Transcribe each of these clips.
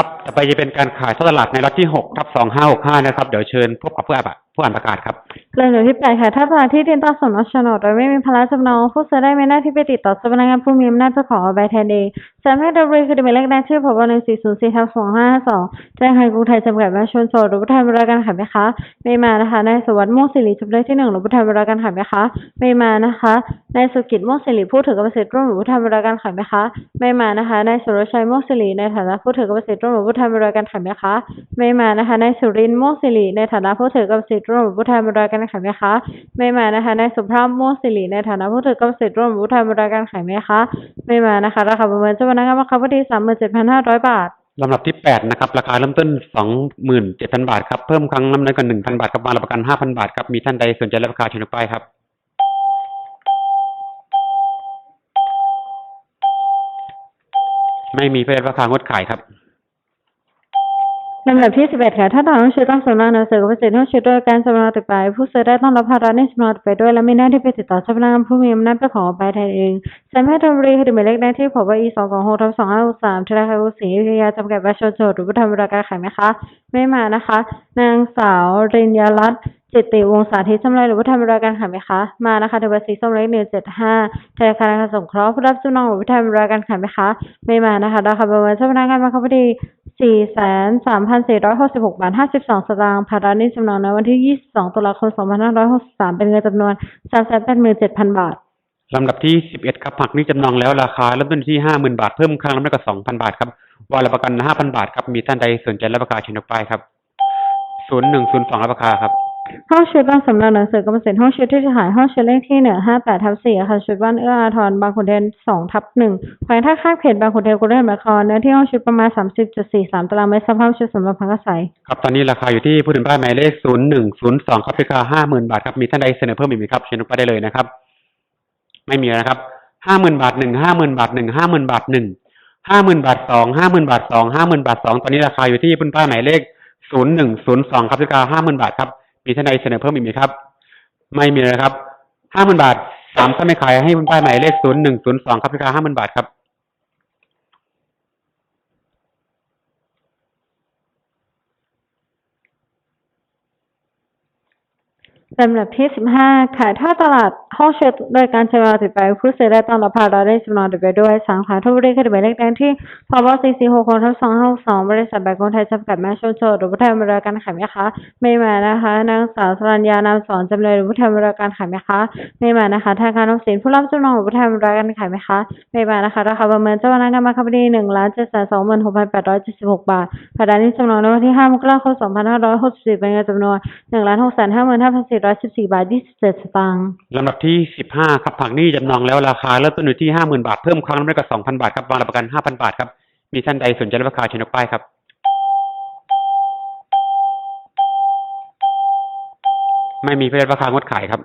ครับต่อไปจะเป็นการขายท่อตลาดในล็อตที่หกทับสองห้าหกห้านะครับ เดี๋ยวเชิญพบกับผู้อ่านผู้อ่านประกาศครับ เรื่องเดียที่แปดค่ะ ถ้าตลาดที่ดินต่องสำนักโฉนดโดยไม่มีภาระจำนอง ผู้ซื้อได้ไมีหน้าที่ไปติดต่อเจ้าพนักงานผู้มีอำนาจเจ้าของเอใบแทนเองสามารถดำเนินคดีหมายเลขหน้าที่พบหนึ่งสี่ศูนย์สี่ทับสองห้าสองแจ้งให้กรุงไทยจำกัดมหาชนโสดรือผู้แทนบริการขายไหมคะ ไม่มานะคะนายสวัสดิ์ม่วงสิริจำเลยที่หนึ่งรือผู้แทนบริการขายไหมคะ ไม่มานะคะนายสุกิจม่วงสิริผู้ถือกรรมสิทธิ์ร่วมรือผู้แทนบริการขายไหมคะ ไม่มานะคะนายสุรชัยม่วงสิริในฐานะผู้ถือกรรมสิทธิ์ร่วมรือผู้แทนบริการขายไหมคะ ไม่มานะคะนายสุรินทร์ม่วงสิริในฐานะผู้ถือกรรมสิทธิ์ร่วมรือผู้แทนบริการขายไหมคะ ไม่มานะคะนายสุภาพม่วงสิริในฐานะผู้ถือกรรมสิทธิ์ร่วมหรือผู้แทนบริการขายไหมคะ ไม่มานะคะราคาประเมินเจ้าพนักงานบังคับคดีสามหมื่นเจ็ดพันห้าร้อยบาทลำดับที่ 8 นะครับ ราคาเริ่มต้น 27,000 บาทครับ เพิ่มครั้งน้ำหนักกว่า1,000 บาทครับมารับประกัน 5,000 บาทครับ มีท่านใดสนใจรับราคาเชิญป้ายครับ ไม่มีเพื่อราคางดขายครับ ลำดับที่11ค่ะ ถ้าต่อต้องชื่อต้องสำนักหนังสือกับเสร็จต้องชื่อด้วยการสำนักติดไป ผู้ซื้อได้ต้องรับภาระในสำนักติดไปด้วย และมีหน้าที่ไปติดต่อสำนักผู้มีอำนาจไปขอไปแทนเองสามารถดำเนินคดีหมายเลขได้ที่ผบอีสองสองหกทับสองห้าหกสามธนาคารกรุงศรีอยุธยาจำกัดประชาชนหรือผู้ทำราการขายไหมคะ ไม่มานะคะ นางสาวรินยารัตน์ จิตติวงศาธิตจำเลยหรือผู้ทำราการขายไหมคะ มานะคะเทวสีส้มเลขหนึ่งเจ็ดห้าธนาคารสงเคราะห์ผู้รับจำนองหรือผู้ทำราการขายไหมคะ ไม่มานะคะราคาประเมินเจ้าพนักงานบังคับคดีสี่แสนสามพันสี่ร้อยหกสิบหกบาทห้าสิบสองสตางค์ภาระหนี้จำนองในวันที่ยี่สิบสองตุลาคมสองพันห้าร้อยหกสิบสามเป็นเงินจำนวนสามแสนแปดหมื่นเจ็ดพันบาทลำดับที่11ครับผักนี่จำนองแล้วราคาเริ่มต้นที่50,000บาทเพิ่มครั้งละไม่กว่า2,000บาทครับวาระประกัน5,000บาทครับมีท่านใดสนใจรับราคาเชิญป้ายครับ0102รับราคาครับ ห้องชุดบ้านสำนักหนังสือกรรมสิทธิ์ห้องชุดที่จะหายห้องชุดเลขที่หนึ่งห้าแปดทับสี่อาคารชุดบ้านเอื้ออาทรบางขุนเทียนสองทับหนึ่งแขวงท่าข้ามเขตบางขุนเทียนกรุงเทพมหานครเนื้อที่ห้องชุดประมาณสามสิบจุดสี่สามตารางเมตรสภาพชุดสำหรับพักอาศัยครับตอนนี้ราคาอยู่ที่ผู้ถือป้ายหมายเลข0102ครับราคา50,000บาทครับมีท่านใดเสนอเพิ่มอีกไหมครับเชิญป้ายได้เลยนะครับ ไม่มีนะครับ50,000บาท1 50,000บาท1 50,000บาท1 50,000บาท2 50,000บาท2 50,000บาท2ตอนนี้ราคาอยู่ที่ผู้ถือป้ายหมายเลข0102ครับราคา50,000บาทครับ มีท่านใดเสนอเพิ่มอีกไหมครับ ไม่มีแล้วนะครับห้าหมื่นบาทสามท่านไม่ขายให้คุณป้ายหมายเลขศูนย์หนึ่งศูนย์สองครับราคาหมื่นบาทครับ ลำดับที่สิบห้าขายท่อตลาดห้องเช็ดโดยการใช้เวลาติดไปผู้ซื้อได้ต้องรับภาระได้จำนวนติดไปด้วยสังขารทุบรีคดีหมายเลขแดงที่พบซีซีหกคนทับสองห้าสองบริษัทแบงก์กรุงไทยจำกัดแม่ชนโชดหรือผู้แทนบริการขายไหมคะไม่มานะคะ นางสาวสรัญญานามสอนจำเลยหรือผู้แทนบริการขายไหมคะไม่มานะคะธนาคารออมสินผู้รับจำนองหรือผู้แทนบริการขายไหมคะไม่มานะคะราคาประเมินเจ้าพนักงานบังคับดีหนึ่งล้านเจ็ดแสนสองหมื่นหกพันแปดร้อยเจ็ดสิบหกบาทภาระหนี้จำนองในวันที่ห้ามกราคมสองพันห้าร้อยหกสิบสี่เป็นเงินจำนวนหนึ่งล้านหกแสนห้าหมื่นห้าพันสี่ร้อยร้อยสิบสี่บาทยี่สิบเจ็ดสตางค์ลำดับที่สิบห้าครับผักนี่จำนองแล้วราคาเริ่มต้นอยู่ที่ห้าหมื่นบาทเพิ่มครั้งละไม่เกิน2,000บาทครับวางรักประกันห้าพันบาทครับมีท่านใดสนใจรับราคาเชิญยกป้ายครับไม่มีเพื่อราคางดขายครับ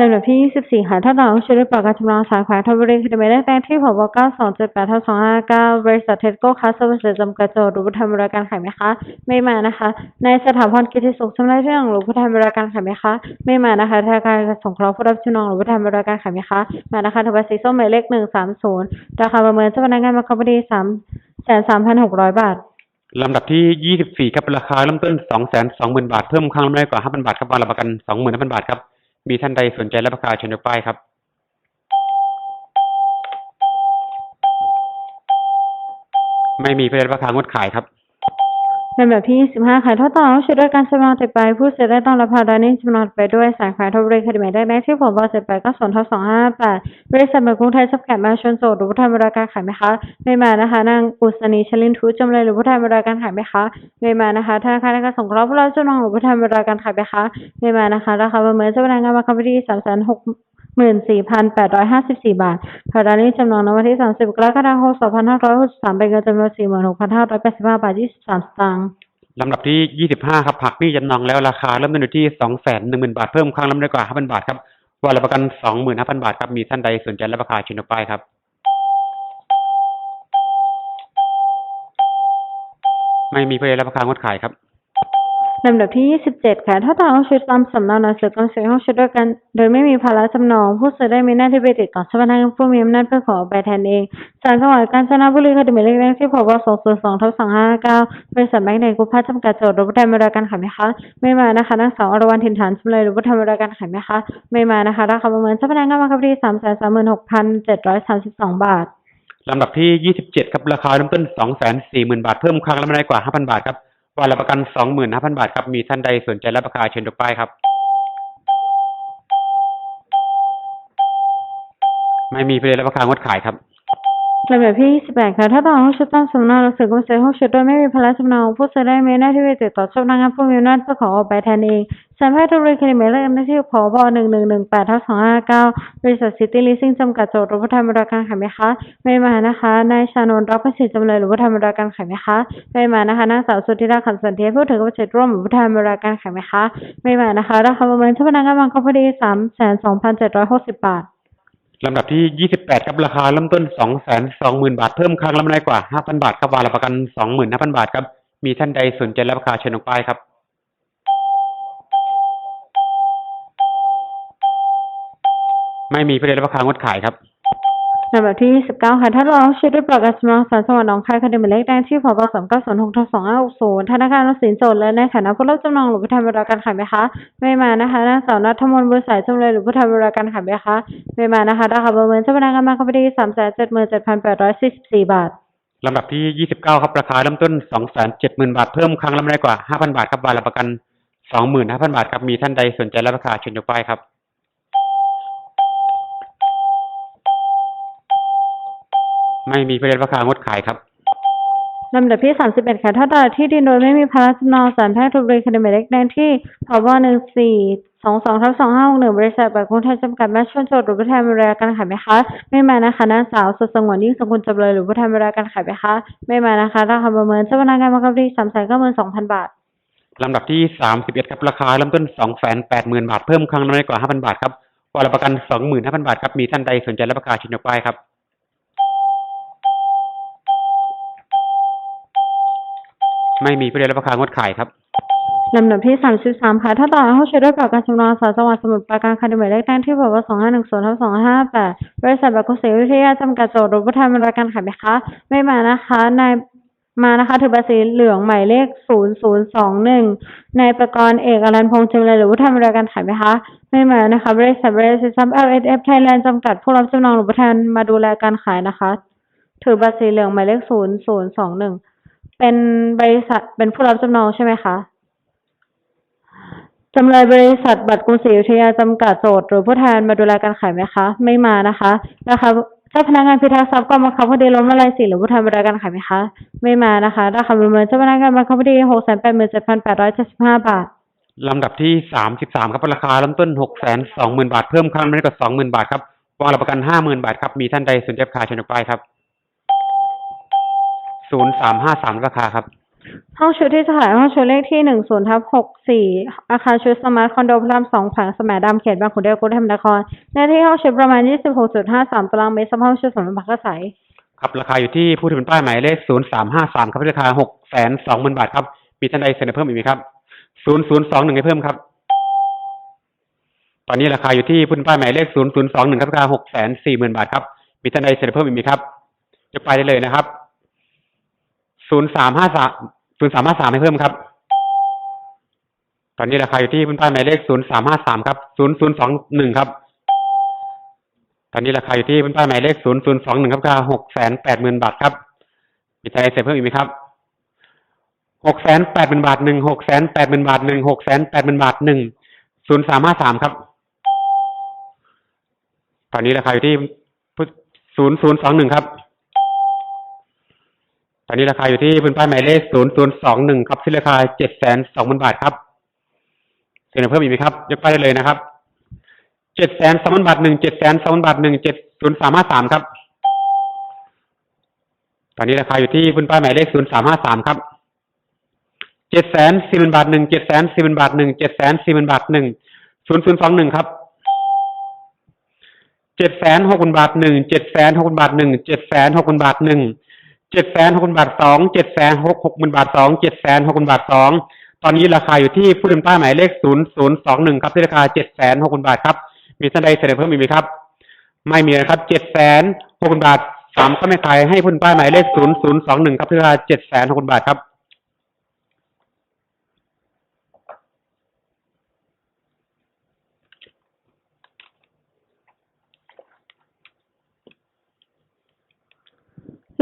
ลำดับที่ 24 ค่ะถ้าต่อต้องช่วยด้วยประกาศจำลองสาขาธนบุรีคดีหมายเลขแดงที่ผบ9278ทับ259 บริษัทเทสโก้คาสเซอร์วิสจำกัดโจทย์รือผู้ทำบริการขายไหมคะ ไม่มานะคะในสถาพรกิติสุขจำเลยที่หนึ่งรือผู้ทำบริการขายไหมคะ ไม่มานะคะธนาคารสงเคราะห์ผู้รับจำนองรือผู้ทำบริการขายไหมคะ มานะคะทบสีส้มหมายเลข 130 ราคาประเมินเจ้าพนักงานบังคับดี3แสน3,600 บาทลำดับที่ 24 ครับ ราคาเริ่มต้น 220,000 บาท เพิ่มครั้งละไม่เกิน5,000 บาทครับวางรับประกัน25,000 บาทครับ มีท่านใดสนใจรับระกาเชิญยกป้ายครับไม่มีเพื่อราคางดขายครับ ลำดับที่ 25 ค่ะทดลองชุดด้วยการจำลองเจ็ดใบผู้เสร็จได้ต้องรับภาระนี้จำลองไปด้วยสายขายทบเรคดีเมตได้แม็กที่ผมบอกเสร็จไปก็ส่วนทบสองห้าแปดบริษัทเมืองกรุงไทยซับแคดมาชนโสดหรือผู้แทนบริการขายไหมคะ ไม่มานะคะนางอุศนีชลินทูจำเลยหรือผู้แทนบริการขายไหมคะไม่มานะคะธนาคารการสงเคราะห์ผู้ราบจำลองหรือผู้แทนบริการขายไหมคะไม่มานะคะราคาประเมินจะเป็นงานมาคัมภีร์สามแสนหก หนึ่งสี่พันแปดร้อยห้าสิบสี่บาทภายานนี้จำนองในวันที่สามสิบกรกฎาคมบสามเป็นเงินจำนวนสี่หมื่นหกพันห้าร้อยแปดสิบห้าบาทยี่สิบสามสตางค์ลำดับที่ยี่สิบห้าครับผักนี่จำนองแล้วราคาเริ่มต้นอยู่ที่สองแสนหนึ่งหมื่นบาท เพิ่มครั้งละไม่กว่าห้าพันบาทครับวันละประกันสองหมื่นห้าพันบาทครับมีท่านใดสนใจรับประกาชินออกไปครับไม่มีผู้ใดรับประกาศงดขายครับ ลำดับที่ 27 ค่ะ ถ้าทางห้องชุดตามสำเนาหนังสือกำเสนห้องชุดด้วยกัน โดยไม่มีภาระจำนอง ผู้ซื้อได้มีหน้าที่ไปติดต่อเจ้าพนักงานผู้มีอำนาจเพื่อขอใบแทนเองศาลจังหวัดกาญจนบุรีคดีหมายเลขแรกที่พบ202ทับ259บริษัทแบงก์ในกรุงพัฒน์จำกัดโจทย์รือผู้แทนบริการขายไหมคะ ไม่มานะคะนางสาวอรวรรณถิ่นฐานจำเลยรือผู้แทนบริการขายไหมคะ ไม่มานะคะราคาประเมินเจ้าพนักงานบังคับคดี336,732 บาทลำดับที่ 27 ครับ ราคาเริ่มต้น 240,000 บาท เพิ่มครั้งละไม่น้อยกว่า 5,000 บาทครับ วาระประกันสองหมื่นห้าพันบาทครับ มีท่านใดสนใจรับประกาเชิญยกป้ายครับ ไม่มีประเด็นรับราคางดขายครับ ลำดับที่28ค่ะ ถ้าต่อห้องชุดตามสำเนาหนังสือกำเสนห้องชุดโดยไม่มีภาระจำนองผู้ซื้อได้มีหน้าที่ไปติดต่อเจ้าพนักงานผู้มีอำนาจเพื่อขอออกใบแทนเองสามารถดำเนินคดีหมายเลขหน้าที่พบ1118ทับ259บริษัทซิตี้ลิสซิ่งจำกัดโจทย์หรือผู้ทำบริการขายไหมคะไม่มานะคะนายชานนท์รับประสิทธิ์จำเลยหรือผู้ทำบริการขายไหมคะไม่มานะคะนางสาวสุธิราขันสันเทียผู้ถือกรรมสิทธิ์ร่วมหรือผู้ทำบริการขายไหมคะไม่มานะคะราคาประเมินเจ้าพนักงานบังคับคดี322,760บาท ลำดับที่ 28ครับราคาเริ่มต้น 220,000 บาท เพิ่มครั้งละไม่น้อยกว่า 5,000 บาทครับวาระประกัน 25,000 บาทครับ มีท่านใดสนใจรับราคาเชิญยกป้ายครับไม่มีประเด็นรับราคางดขายครับ ลำดับที่29ค่ะถ้าร้องชื่อด้วยประกาศจำนองศาลจังหวัดหนองคายคดีหมายเลขแดงที่พบ2906ทับ2560ธนาคารออมสินโจทย์และในฐานะผู้รับจำนองหรือผู้ทำบริการขายไหมคะ ไม่มานะคะนางสาวนัทมนต์บุญสายจำเลยหรือผู้ทำบริการขายไหมคะไม่มานะคะราคาประเมินเจ้าพนักงานบังคับคดี377,844บาทลำดับที่ 29 ครับราคาเริ่มต้น270,000 บาท เพิ่มครั้งละไม่น้อยกว่า 5,000 บาทครับวาระประกัน 25,000 บาทครับมีท่านใดสนใจรับราคาเชิญยกป้ายครับ ไม่มีประเด็นราคางดขายครับลำดับที่31ค่ะถ้าตลาดที่ดินโดยไม่มีภาระจำนองศาลแพ่งธนบุรีคดีหมายเลขแดงที่พบ1422ทับ2561บริษัทแบบกรุงไทยจำกัดแม่ชนโจทย์หรือผู้แทนบริการขายไหมคะ ไม่มานะคะนางสาวสุดสงวนยิ่งสกุลจำเลยหรือผู้แทนบริการขายไหมคะ ไม่มานะคะราคาประเมินเจ้าพนักงานบังคับคดี392,000บาทลำดับที่31ครับราคาเริ่มต้น280,000บาทเพิ่มครั้งละไม่น้อยกว่า5,000บาทครับวาระประกัน25,000บาทครับมีท่านใดสนใจรับราคาเชิญยกป้ายครับ ไม่มีประเด็นรับราคางดขายครับลำดับที่33ค่ะ ถ้าต่อให้ผู้ใช้ด้วยประกันจำนองสารจังหวัดสมุทรปราการคดีหมายเลขแดงที่บอกว่า2510ทับ2558บริษัทบบกุศลวิทยาจำกัดโจทย์หรือผู้ทำบริการขายไหมคะ ไม่มานะคะ นายมานะคะถือบัตรสีเหลืองหมายเลข0021นย์สองหนึ่งนายประกรณ์เอกอรันพงษ์จำเลยหรือผู้ทำบริการขายไหมคะ ไม่มานะคะ บริษัทบริษัทซัม LSF Thailand จำกัดผู้รับจำนองหรือผู้แทนมาดูแลการขายนะคะ ถือบัตรสีเหลืองหมายเลข0021 เป็นบริษัทเป็นผู้รับจำนองใช่ไหมคะจำเลยบริษัทบัตรกรุงศรีอยุธยาจำกัดโจทย์หรือผู้แทนมาดูแลการขายไหมคะ ไม่มานะคะนะคะเจ้าพนักงานพิทักษ์ทรัพย์กองบังคับคดีล้มละลายสิหรือผู้แทนมาดูแลการขายไหมคะ ไม่มานะคะราคาประเมินเจ้าพนักงานบังคับคดีหกแสนแปดหมื่นเจ็ดพันแปดร้อยเจ็ดสิบห้าบาทลำดับที่33ครับราคาเริ่มต้น620,000บาทเพิ่มครั้งละไม่น้กว่า20,000บาทครับวางรับประกัน50,000บาทครับมีท่านใดสนใจรายชนกไปคาเชิญยกป้ายครับ0353ราคาครับ ห้องชุดที่จะขายห้องชุดเลขที่หนึ่งศูนย์ทับหกสี่อาคารชุดสมาร์ทคอนโดพระรามสองแขวงสมดำเขตบางขุนเทียนกรุงเทพมหานครหน้าที่ห้องชุดประมาณยี่สิบหกจุดห้าสามตารางเมตรสำหรับห้องชุดสำนักพักอาศัยครับราคาอยู่ที่ผู้ถือเป็นป้ายหมายเลข0353ครับราคา620,000บาทครับ มีท่านใดเสนอเพิ่มอีกไหมครับ0021ให้เพิ่มครับ ตอนนี้ราคาอยู่ที่ผู้ถือป้ายหมายเลข0021ครับราคา640,000บาทครับ มีท่านใดเสนอเพิ่มอีกไหมครับยกไปได้เลยนะครับ 0353 0353ให้เพิ่มครับ ตอนนี้ราคาอยู่ที่ผู้ถือป้ายหมายเลข0353ครับ0021ครับ ตอนนี้ราคาอยู่ที่บนป้ายหมายเลข0021ครับราคา680,000บาทครับ มีใครเสร็จเพิ่มอีกไหมครับ680,000บาทหนึ่ง680,000บาทหนึ่ง680,000บาทหนึ่ง0353ครับ ตอนนี้ราคาอยู่ที่0021ครับ ตอนนี้ราคาอยู่ที่บนป้ายหมายเลข0021ครับที่ราคา720,000บาทครับเสนอเพิ่มอีกไหมครับ ยกป้ายได้เลยนะครับเจ็ดแสนสองพันบาทหนึ่งเจ็ดแสนสองพันบาทหนึ่งเจ็ดศูนย์สามห้าสามครับ ตอนนี้ราคาอยู่ที่บนป้ายหมายเลขศูนย์สามห้าสามครับเจ็ดแสนสี่หมื่นบาทหนึ่งเจ็ดแสนสี่หมื่นบาทหนึ่งเจ็ดแสนสี่หมื่นบาทหนึ่งศูนย์ศูนย์สองหนึ่งครับเจ็ดแสนหกพันบาทหนึ่งเจ็ดแสนหกพันบาทหนึ่งเจ็ดแสนหกพันบาทหนึ่ง เจ็ดแสนหกพันบาทสองเจ็ดแสนหกหกหมื่นบาทสองเจ็ดแสนหกพันบาทสองตอนนี้ราคาอยู่ที่ผู้ถือป้ายหมายเลขศูนย์ศูนย์สองหนึ่งครับที่ราคาเจ็ดแสนหกพันบาทครับ มีท่านใดเสนอเพิ่มอีกไหมครับ ไม่มีนะครับเจ็ดแสนหกพันบาทสามก็ไม่ขายให้ผู้ถือป้ายหมายเลขศูนย์ศูนย์สองหนึ่งครับที่ราคาเจ็ดแสนหกพันบาทครับ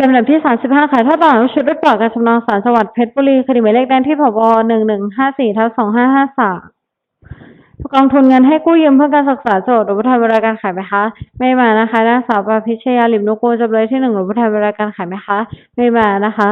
ลำดับที่สามสิบห้าค่ะถ้าต่อชุดด้วยปลอกการจำลองสารสวัสดิ์เพชรบุรีคดีหมายเลขแดงที่ผบ1154ทับ2553กองทุนเงินให้กู้ยืมเพื่อการศึกษาโจทย์หรือผู้ทำเวลการขายไหมคะ ไม่มานะคะนางสาวปาพิชยาลิมนุกูลจำเลยที่หนึ่งหรือผู้ทำเวลการขายไหมคะ ไม่มานะคะ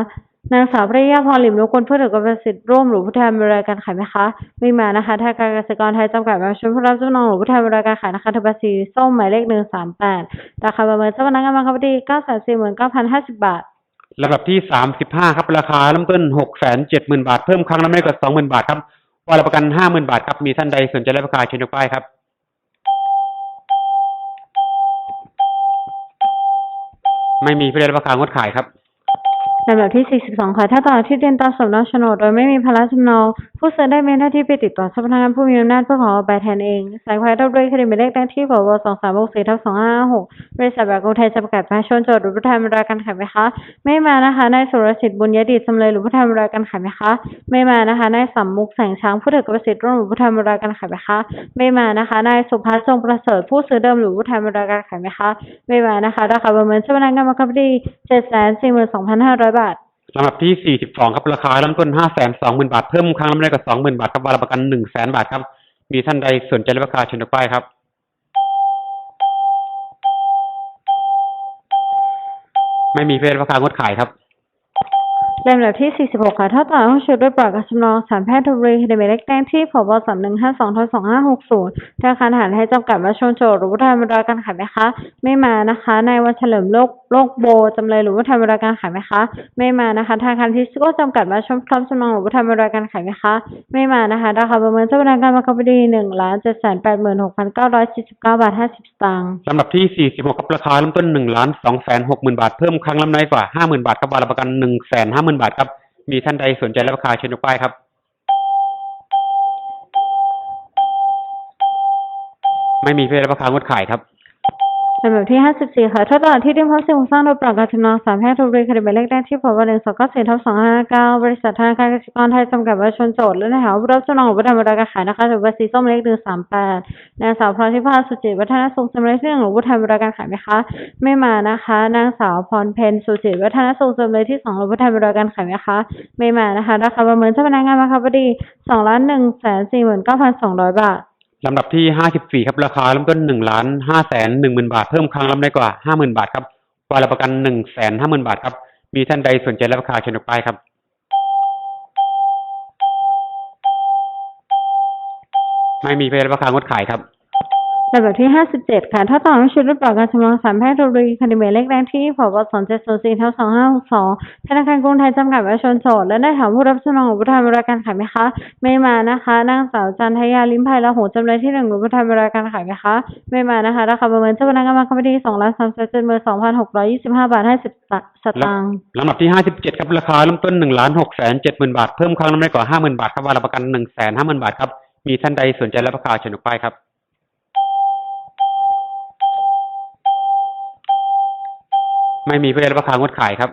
นางสาวพระยาพรลิมนุกูลผู้ถือกรรมสิทธิ์ร่วมหรือผู้แทำเวลาการขายไหมคะไม่มานะคะทางการเกษตรกรไทยจำกัดมาชนผู้รับจำนองหรือผู้แทำเวลาการขายนะคะทบัญชีส้มหมายเลขหนึ่งสามแปดราคาประเมินเจ้าพนักงานบังคับคดีเก้าแสนสี่หมื่นเก้าพันห้าสิบบาทลำดับที่สามสิบห้าครับราคาเริ่มต้นหกแสนเจ็ดหมื่นบาทเพิ่มครั้งละไม่เกินสองหมื่นบาทครับว่ารับประกันห้าหมื่นบาทครับมีท่านใดสนใจรับประกันเชิญยกป้ายครับไม่มีผู้ใดรับประกันงดขายครับ ลำดับที่ 42 ค่ะถ้าต่อที่ดินตามสำเนาโฉนดโดยไม่มีภาระจำนองผู้ซื้อได้มีหน้าที่ไปติดต่อเจ้าพนักงานผู้มีอำนาจเพื่อขอเอาใบแทนเองสายควายรับด้วยคดีหมายเลขแดงที่ผบ2364ทับ2556บริษัทแบบกรุงไทยจำกัดมหาชนโจทย์หรือผู้แทนบริการขายไหมคะ ไม่มานะคะนายสุรสิทธิ์บุญยดิตจำเลยหรือผู้แทนบริการขายไหมคะ ไม่มานะคะนายสัมมุกแสงช้างผู้ถือกรรมสิทธิ์ร่วมหรือผู้แทนบริการขายไหมคะไม่มานะคะนายสุพัฒน์ทรงประเสริฐผู้ซื้อเดิมหรือผู้แทนบริการขายไหมคะ ไม่มานะคะราคาประเมินเจ้าพนักงานบังคับคดี742,500บาทลำดับที่ 42 ครับราคาเริ่มต้น 520,000 บาท เพิ่มครั้งละไม่เกิน20,000 บาทครับวาระประกัน 100,000 บาทครับ มีท่านใดสนใจรับประกันเชิญยกป้ายครับ ไม่มีเพศราคางดขายครับ ลำดับที่ 46 ค่ะ ถ้าต่อห้องชุดด้วยปลอกกระสุนรองสารแพทย์ธนบุรีคดีหมายเลขแจ้งที่ผบ3152ทับ2560ธนาคารทหารให้จำกัดมาชนโจทย์หรือว่าทำบริการขายไหมคะ ไม่มานะคะนายวันเฉลิมโลกโลกโบจำเลยหรือว่าทำบริการขายไหมคะ ไม่มานะคะธนาคารทิสโก้จำกัดมาชนพร้อมจำนองหรือว่าทำบริการขายไหมคะ ไม่มานะคะ ราคาประเมินเจ้าพนักงานบังคับคดี1ล้าน7แสน86,979บเก้าบาท50สตางค์ลำดับที่ 46ครับราคาเริ่มต้น1ล้าน2แสน60,000บาทเพิ่มครั้งละไนกว่า50,000บาทครับวาระประกันหนึ่งแสนห้าหมื่น0 บาทครับ มีท่านใดสนใจรับราคาเชิญยกป้ายครับ ไม่มีเพื่อรับราคางดขายครับ ลำดับที่54ค่ะถ้าตลาดที่ดินพร้อมสิ่งปลูกสร้างโดยปรับการจำนองสามแพทย์ทุบรีคดีหมายเลขแรกที่ผบหนึ่งสองเก้าสี่ทับสองห้าเก้าบริษัทธนาคารกสิกรไทยจำกัดมหาชนโจทย์และนแถวผู้รับจำนองหรือผู้ทำบริการขายนะคะถือว่าสีส้มเลขหนึ่งสามแปดนางสาวพรทิพาสุจิตวัฒนสุขจำเลยที่หนึ่งหรือผู้ทำบริการขายไหมคะ ไม่มานะคะ นางสาวพรเพนสุจิตวัฒนสุขจำเลยที่สองหรือผู้ทำบริการขายไหมคะ ไม่มานะคะราคาประเมินเจ้าพนักงานบังคับคดีสองล้านหนึ่งแสนสี่หมื่นเก้าพันสองร้อยบาท ลำดับที่ห้าสิบสี่ครับ ราคาเริ่มต้นหนึ่งล้านห้าแสนหนึ่งหมื่นบาท เพิ่มครั้งละไม่น้อยกว่าห้าหมื่นบาทครับวาระประกันหนึ่งแสนห้าหมื่นบาทครับ มีท่านใดสนใจรับราคาเชิญยกไปครับ ไม่มีเพื่อรับประกันงดขายครับ ลำดับที่ 57 ค่ะ ถ้าต่อไม่ชุดรูปปลอกการจำลองสารแพทย์โดรีคดีหมายเลขแรกที่ผบ2704ทับ2562ธนาคารกรุงไทยจำกัดมหาชนโจทย์และได้ถามผู้รับจำนองหรือผู้ทำบริการขายไหมคะ ไม่มานะคะ นางสาวจันทยาลิ้มไพละหูจำเลยที่หนึ่งหรือผู้ทำบริการขายไหมคะ ไม่มานะคะ ราคาประเมินเจ้าพนักงานบังคับคดี2ล้าน3แสน2,625บาท50สตางค์ลำดับที่ 57 ครับ ราคาเริ่มต้น1ล้าน6แสน70,000บาท เพิ่มครั้งละไม่กว่า50,000บาทครับวาระประกัน150,000บาทครับ มีท่านใดสนใจรับประกันเชิญยกป้ายครับ ไม่มีเพื่อรับประกันงดขายครับ